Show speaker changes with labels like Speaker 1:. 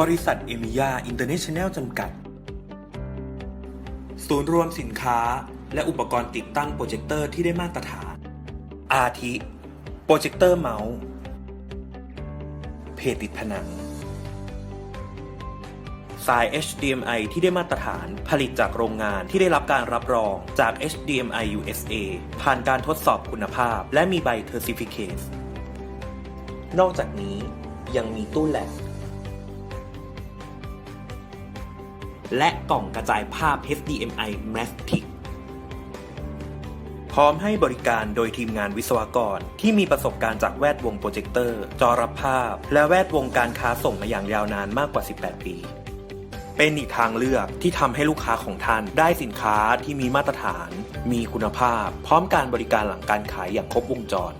Speaker 1: บริษัทเอมิยาอินเตอร์เนชั่นแนลจำกัด ศูนย์รวมสินค้าและอุปกรณ์ติดตั้งโปรเจคเตอร์ที่ได้มาตรฐาน อาทิ โปรเจคเตอร์เมาส์ เพจติดผนัง สาย HDMI ที่ได้มาตรฐานผลิตจากโรงงานที่ได้รับการรับรองจาก HDMI USA ผ่านการทดสอบคุณภาพ และมีใบ Certificate นอกจากนี้ยังมีตู้แลก และกล่องกระจายภาพ HDMI Matic พร้อมให้บริการโดยทีมงานวิศวกร ที่มีประสบการณ์จากแวดวงโปรเจคเตอร์ จอรับภาพ และแวดวงการค้าส่งมาอย่างยาวนานมากกว่า 18 ปี เป็นอีกทางเลือกที่ทำให้ลูกค้าของท่านได้สินค้าที่มีมาตรฐาน มีคุณภาพ พร้อมการบริการหลังการขายอย่างครบวงจร